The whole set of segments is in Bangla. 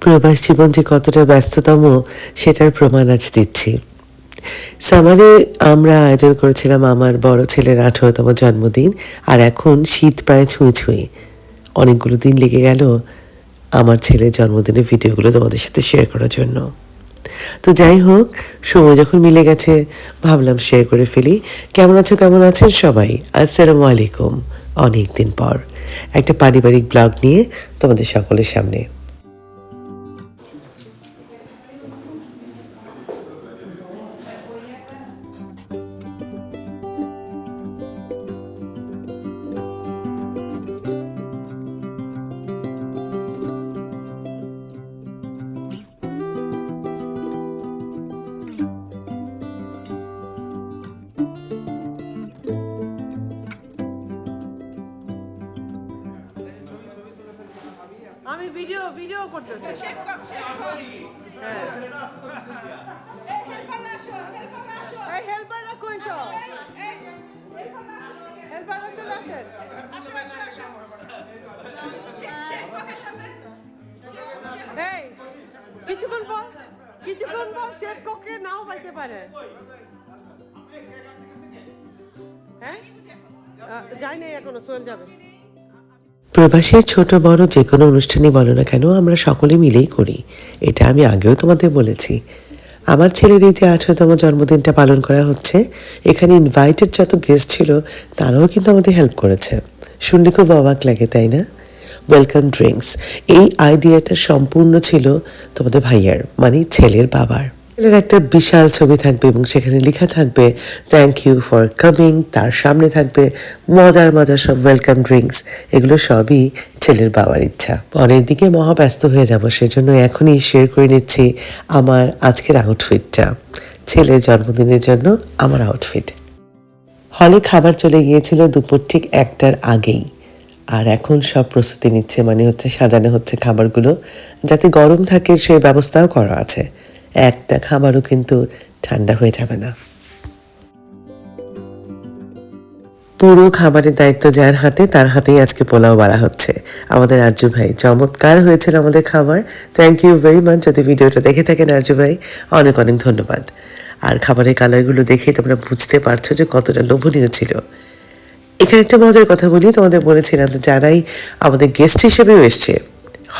প্রবাস জীবন যে কতটা ব্যস্ততম, সেটার প্রমাণ আজ দিচ্ছি। সামারে আমরা আয়োজন করেছিলাম আমার বড় ছেলের আঠারোতম জন্মদিন, আর এখন শীত প্রায় ছুঁয়ে ছুঁয়ে অনেকগুলো দিন লেগে গেল আমার ছেলের জন্মদিনের ভিডিওগুলো তোমাদের সাথে শেয়ার করার জন্য। তো যাই হোক, সময় যখন মিলে গেছে, ভাবলাম শেয়ার করে ফেলি। কেমন আছো, কেমন আছেন সবাই? আসসালামু আলাইকুম। অনেক দিন পর। একটা পারিবারিক ব্লগ নিয়ে তোমাদের সকলের সামনে। ভিডিও ভিডিও করতেছি। হ্যাঁ এই হেল্পাররা কই সব হেল্পাররা চলে আসেন। এই কিছুক্ষণ পর কিছুক্ষণ পর শেফ কক্ষে নাও পাইতে পারে। হ্যাঁ? যাই নাই এখনও সোহেল যাবে। প্রবাসের ছোট বড় যে কোনো অনুষ্ঠানই বলো না কেন, আমরা সকলে মিলেই করি। এটা আমি আগেও তোমাদের বলেছি। আমার ছেলের এই যে আঠারোতম জন্মদিনটা পালন করা হচ্ছে, এখানে ইনভাইটেড যত গেস্ট ছিল, তারাও কিন্তু আমাদের হেল্প করেছে। শুনলে খুব অবাক লাগে, তাই না? ওয়েলকাম ড্রিঙ্কস এই আইডিয়াটা সম্পূর্ণ ছিল তোমাদের ভাইয়ার মানে ছেলের বাবার। ছেলের একটা বিশাল ছবি থাকবে এবং সেখানে লেখা থাকবে থ্যাংক ইউ ফর কামিং তার সামনে থাকবে মজার মজার সব ওয়েলকাম ড্রিঙ্কস এগুলো সবই ছেলের বাবার ইচ্ছা। পরের দিকে মহা ব্যস্ত হয়ে যাব, সেজন্য এখনই শেয়ার করে নিচ্ছি আমার আজকের আউটফিটটা ছেলের জন্মদিনের জন্য আমার আউটফিট হলে খাবার চলে গিয়েছিল দুপুর ঠিক একটার আগেই। আর এখন সব প্রস্তুতি নিচ্ছে মানে হচ্ছে সাজানো হচ্ছে খাবারগুলো। যাতে গরম থাকে সেই ব্যবস্থাও করা আছে। একটা খাবারও কিন্তু ঠান্ডা হয়ে যাবে না। পুরো খাবারের দায়িত্ব যার হাতে, তার হাতেই আজকে পোলাও বাড়া হচ্ছে। আমাদের আরজু ভাই, চমৎকার হয়েছিল আমাদের খাবার। থ্যাংক ইউ ভেরি মাচ যদি ভিডিওটা দেখে থাকেন আরজু ভাই, অনেক অনেক ধন্যবাদ। আর খাবারের কালারগুলো দেখে তোমরা বুঝতে পারছ যে কতটা লোভনীয় ছিল। এখানে একটা মজার কথা বলি, তোমাদের বলেছিলাম যে যারাই আমাদের গেস্ট হিসেবেও এসছে,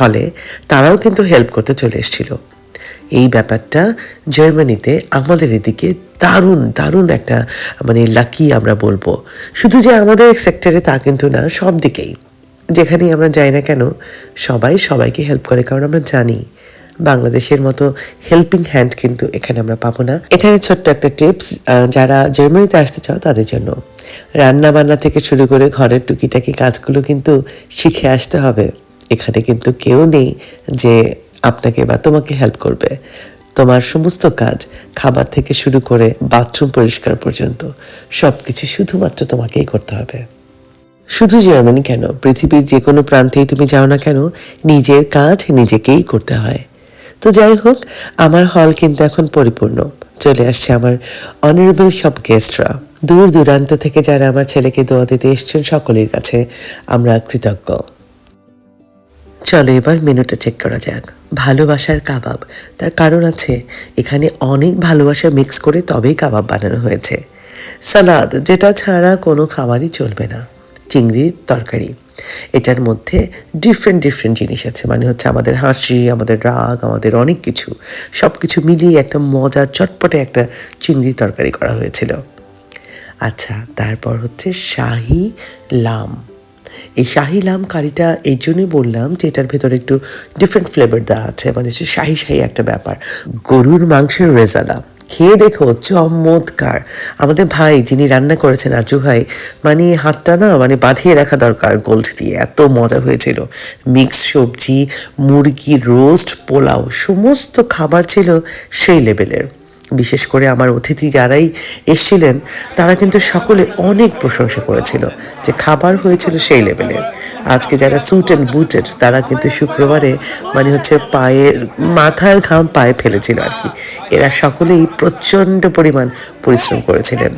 হলে তারাও কিন্তু হেল্প করতে চলে এসেছিল। এই ব্যাপারটা জার্মানিতে আমাদের এদিকে দারুণ দারুণ একটা মানে লাকি আমরা বলব। শুধু যে আমাদের সেক্টরে তা কিন্তু না, সব দিকেই। যেখানেই আমরা যাই না কেন, সবাই সবাইকে হেল্প করে, কারণ আমরা জানি, বাংলাদেশের মতো হেল্পিং হ্যান্ড কিন্তু এখানে আমরা পাবো না। এখানে ছোট্ট একটা টিপস যারা জার্মানিতে আসতে চাও, তাদের জন্য। রান্না বান্না থেকে শুরু করে ঘরের টুকিটাকি কাজগুলো কিন্তু শিখে আসতে হবে। এখানে কিন্তু কেউ নেই যে আপনাকে বা তোমাকে হেল্প করবে। তোমার সমস্ত কাজ খাবার থেকে শুরু করে বাথরুম পরিষ্কার পর্যন্ত সব কিছু শুধুমাত্র তোমাকেই করতে হবে। শুধু জার্মানি কেন? পৃথিবীর যে কোনো প্রান্তেই তুমি যাও না কেন, নিজের কাজ নিজেকেই করতে হয়। তো যাই হোক, আমার হল কিন্তু এখন পরিপূর্ণ। চলে আসছে আমার অনারেবল সব গেস্টরা দূর দূরান্ত থেকে যারা আমার ছেলেকে দোয়া দিতে এসছেন, সকলের কাছে আমরা কৃতজ্ঞ। চলো এবার মেনুটা চেক করা যাক। ভালোবাসার কাবাব, তার কারণ আছে এখানে অনেক ভালোবাসা মিক্স করে তবেই কাবাব বানানো হয়েছে। সালাদ, যেটা ছাড়া কোনো খাবারই চলবে না। চিংড়ির তরকারি, এটার মধ্যে ডিফারেন্ট ডিফারেন্ট জিনিস আছে। মানে হচ্ছে আমাদের হাসি, আমাদের রাগ, আমাদের অনেক কিছু। সব কিছু মিলিয়ে একটা মজার চটপটে একটা চিংড়ির তরকারি করা হয়েছিল। আচ্ছা তারপর হচ্ছে শাহি লাম। এই শাহি লাম কারিটা এই জন্যই বললাম যে এটার ভেতরে একটু ডিফারেন্ট ফ্লেভার দেওয়া আছে। মানে শাহি শাহি একটা ব্যাপার। গরুর মাংসের রেজালা। খেয়ে দেখো চমৎকার। আমাদের ভাই যিনি রান্না করেছেন আরজু ভাই মানে হাতটা না মানে বাঁধিয়ে রাখা দরকার গোল্ড দিয়ে। এত মজা হয়েছিল। মিক্স সবজি মুরগি রোস্ট পোলাও, সমস্ত খাবার ছিল সেই লেভেলের বিশেষ করে আমার অতিথি যারাই এসেছিলেন, তারা কিন্তু সকলে অনেক প্রশংসা করেছিল যে খাবার হয়েছিল সেই লেভেলের আজকে যারা স্যুট অ্যান্ড বুটেড তারা কিন্তু শুক্রবারে মানে হচ্ছে পায়ের, মাথার ঘাম পায়ে ফেলেছিল আর কি। এরা সকলেই প্রচণ্ড পরিমাণ পরিশ্রম করেছিলেন।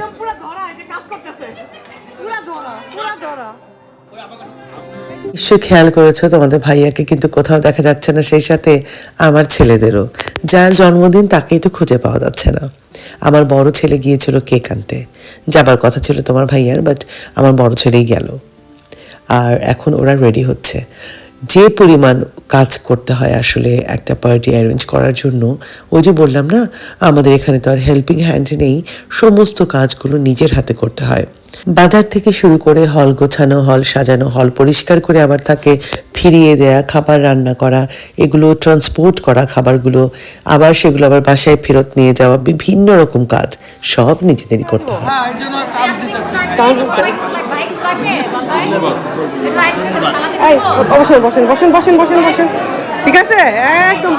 নিশ্চয়ই খেয়াল করেছ? তোমাদের ভাইয়াকে কিন্তু কোথাও দেখা যাচ্ছে না, সেই সাথে আমার ছেলেদেরও। যার জন্মদিন তাকেই তো খুঁজে পাওয়া যাচ্ছে না। আমার বড় ছেলে গিয়েছিল কেক আনতে। যাবার কথা ছিল তোমার ভাইয়ার বাট আমার বড় ছেলেই গেল। আর এখন ওরা রেডি হচ্ছে। যে পরিমাণ কাজ করতে হয় আসলে একটা পার্টি অ্যারেঞ্জ করার জন্য, ওই যে বললাম না, আমাদের এখানে তো আর হেল্পিং হ্যান্ড নেই। সমস্ত কাজগুলো নিজের হাতে করতে হয়। বাজার থেকে শুরু করে হল গোছানো হল সাজানো হল পরিষ্কার করে আবার তাকে ফিরিয়ে দেয়া খাবার রান্না করা এগুলো ট্রান্সপোর্ট করা খাবারগুলো আবার সেগুলো আবার বাসায় ফেরত নিয়ে যাওয়া বিভিন্ন রকম কাজ সব নিজেদেরই করতে হয়। হ্যাঁ এই জন্য চার্জ দিতেছে। এই বসেন বসেন বসেন বসেন বসেন বসেন। ঠিক আছে? একদম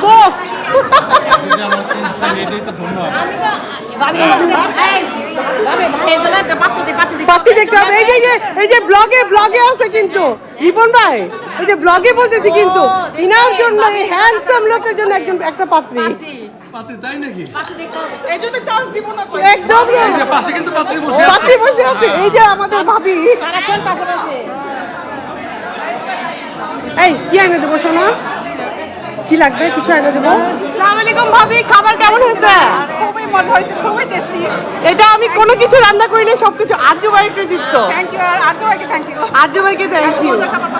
পাচ্ছি দেখতে হবে। এই যে এই যে ব্লগে ব্লগে আছে কিন্তু। রিপন ভাই এই যে ব্লগে বলতেছি কিন্তু। ইনার জন্য এই হ্যান্ডসাম লোকের জন্য একজন একটা পাত্রী। পাত্রী। একদম এই যে পাশে কিন্তু পাত্রী বসে আছে পাত্রী বসে আছে। এই যে আমাদের ভাবি। এই কি এনে দেবো কি লাগবে? কিছু এনে দেবো? সালাম আলাইকুম ভাবি খাবার কেমন হয়েছে? খুবই মজা হয়েছে খুবই টেস্টি এটা আমি কোনো কিছু রান্না করিনি সবকিছু আর্য ভাইকে দিচ্ছ। থ্যাংক ইউ আর আর্য ভাইকে থ্যাংক ইউ ভাইকে থ্যাংক ইউ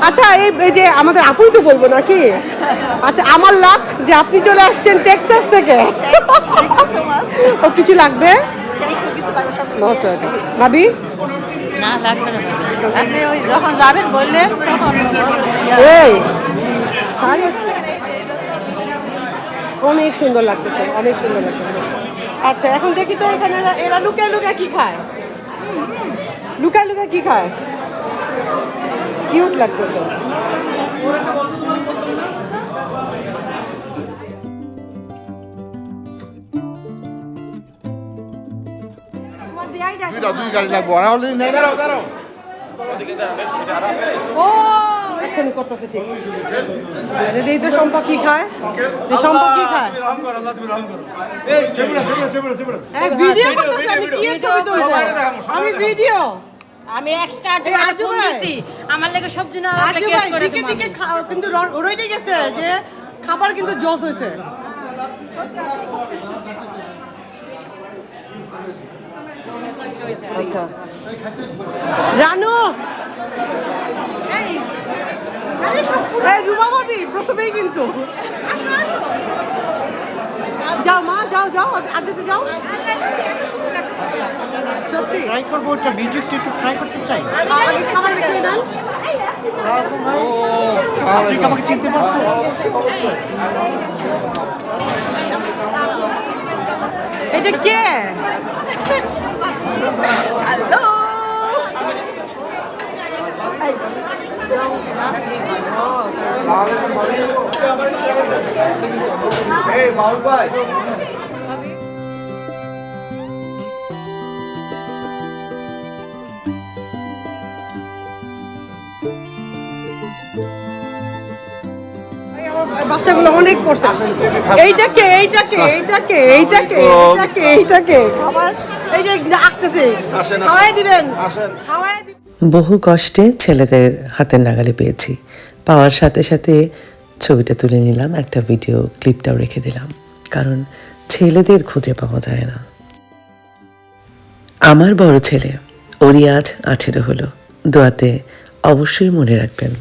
আচ্ছা এই এই যে আমাদের আপুই তো বলব নাকি? আচ্ছা আমার লাক যে আপনি চলে আসছেন টেক্সাস থেকে। থ্যাংক ইউ সো মাচ ও কিছু লাগবে? ভাবি? না লাগবে না। আপনি ওই যখন যাবেন বললেন তখন এই? অনেক সুন্দর লাগতেছে অনেক সুন্দর লাগতেছে। আচ্ছা এখন দেখি তো এখানে এরা- লুকায় লুকায় কি খায়? লুকায় লুকায় কি খায়? কিউট লাগতেছে। দুই গাড়ি লাগবো। আর অলরেডি নেই ও এক্ষুনি করতেছে ঠিক? রেডি তো সম্পা কি খায়? যে সম্পা কি খায়? রাম করো আল্লাহ তুমি রাম করো। এই চেবড়া চেবড়া চেবড়া চেবড়া এই ভিডিও করতেছে আমি কি এর ছবি তুলবো? আমি ভিডিও? আমি এক্সট্রা এই আরজু ভাই। আমার লাগে সবজি না আর যে ভাই দিকে দিকে খা- কিন্তু র- রইতে গেছে যে খাবার কিন্তু জস হয়েছে। আচ্ছা। রানু! এই রুমা ভাবি প্রথমেই কিন্তু। যাও মা যাও যাও আজকে যাও। সত্যি। ট্রাই করব ওটা মিউজিকটা একটু ট্রাই করতে চাই। আগে খাবার আপনি আমাকে চিনতে পারছ এটা কে? এই বাউল ভাই। বাচ্চাগুলো অনেক করছে এইটাকে এইটাকে এইটাকে এইটাকে এইটাকে এইটাকে। খাবার এই যে আসতেছে। আসেন, আসেন। দিবেন। আসেন। খাওয়াই দিবেন। বহু কষ্টে ছেলেদের হাতের নাগালে পেয়েছি। পাওয়ার সাথে সাথে ছবিটা তুলে নিলাম, একটা ভিডিও ক্লিপটাও রেখে দিলাম। কারণ ছেলেদের খুঁজে পাওয়া যায় না। আমার বড় ছেলে, ওরই আজ হলো। দোয়াতে অবশ্যই মনে রাখবেন।